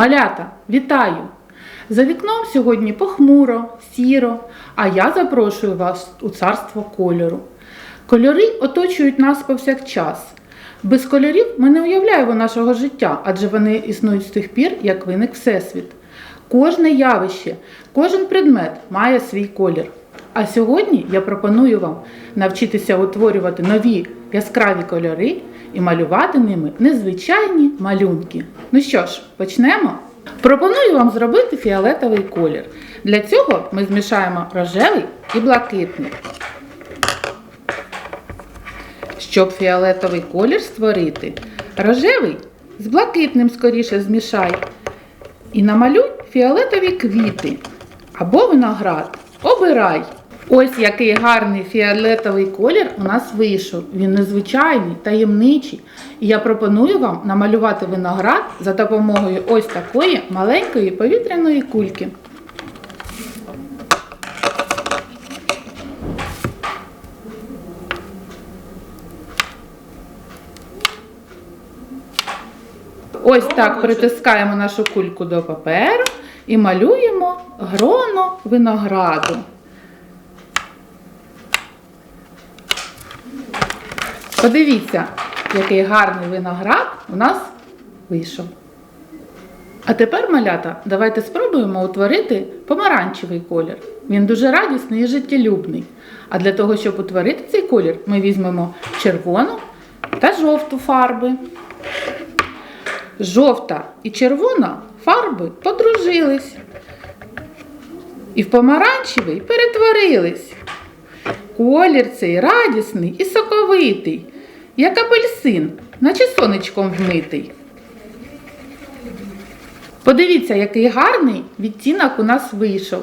Малята, вітаю! За вікном сьогодні похмуро, сіро, а я запрошую вас у царство кольору. Кольори оточують нас повсякчас. Без кольорів ми не уявляємо нашого життя, адже вони існують з тих пір, як виник Всесвіт. Кожне явище, кожен предмет має свій колір. А сьогодні я пропоную вам навчитися утворювати нові яскраві кольори і малювати ними незвичайні малюнки. Ну що ж, почнемо? Пропоную вам зробити фіолетовий колір. Для цього ми змішаємо рожевий і блакитний. Щоб фіолетовий колір створити, рожевий з блакитним скоріше змішай. І намалюй фіолетові квіти або виноград. Обирай. Ось який гарний фіолетовий колір у нас вийшов. Він незвичайний, таємничий. І я пропоную вам намалювати виноград за допомогою ось такої маленької повітряної кульки. Ось так притискаємо нашу кульку до паперу і малюємо гроно винограду. Подивіться, який гарний виноград у нас вийшов. А тепер, малята, давайте спробуємо утворити помаранчевий колір. Він дуже радісний і життєлюбний. А для того, щоб утворити цей колір, ми візьмемо червону та жовту фарби. Жовта і червона фарби подружились. І в помаранчевий перетворились. Колір цей радісний і соковитий, як апельсин, наче сонечком вмитий. Подивіться, який гарний відтінок у нас вийшов.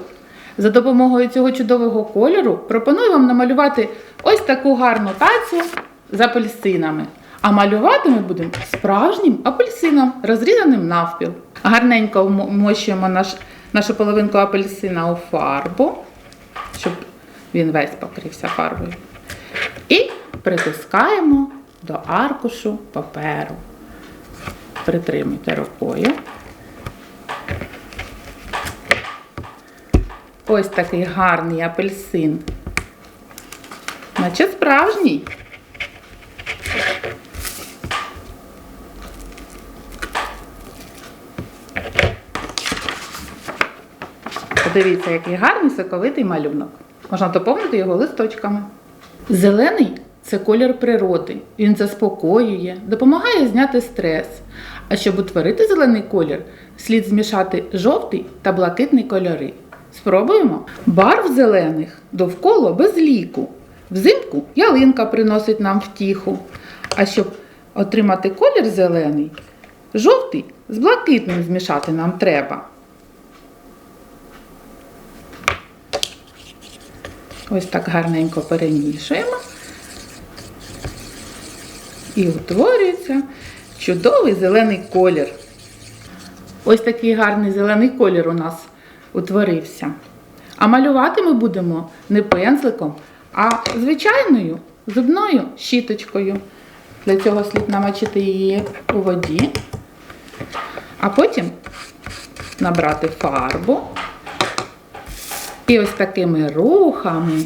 За допомогою цього чудового кольору пропоную вам намалювати ось таку гарну тацю з апельсинами. А малювати ми будемо справжнім апельсином, розрізаним навпіл. Гарненько вмощуємо наш, нашу половинку апельсина у фарбу, щоб він весь покрився фарбою. І притискаємо до аркушу паперу. Притримуйте рукою. Ось такий гарний апельсин. Наче справжній. Подивіться, який гарний соковитий малюнок. Можна доповнити його листочками. Зелений це колір природи. Він заспокоює, допомагає зняти стрес. А щоб утворити зелений колір, слід змішати жовтий та блакитний кольори. Спробуємо. Барв зелених довкола без ліку. Взимку ялинка приносить нам втіху. А щоб отримати колір зелений, жовтий з блакитним змішати нам треба. Ось так гарненько перемішуємо. І утворюється чудовий зелений колір. Ось такий гарний зелений колір у нас утворився. А малювати ми будемо не пензликом, а звичайною зубною щіточкою. Для цього слід намочити її у воді, а потім набрати фарбу. І ось такими рухами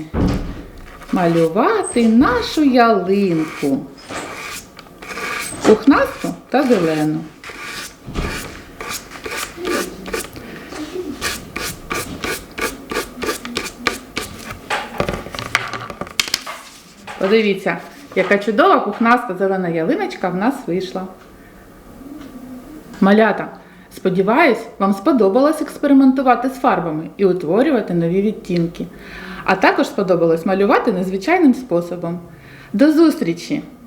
малювати нашу ялинку. Пухнасту та зелену. Подивіться, яка чудова пухнаста зелена ялиночка в нас вийшла. Малята, сподіваюсь, вам сподобалось експериментувати з фарбами і утворювати нові відтінки. А також сподобалось малювати незвичайним способом. До зустрічі!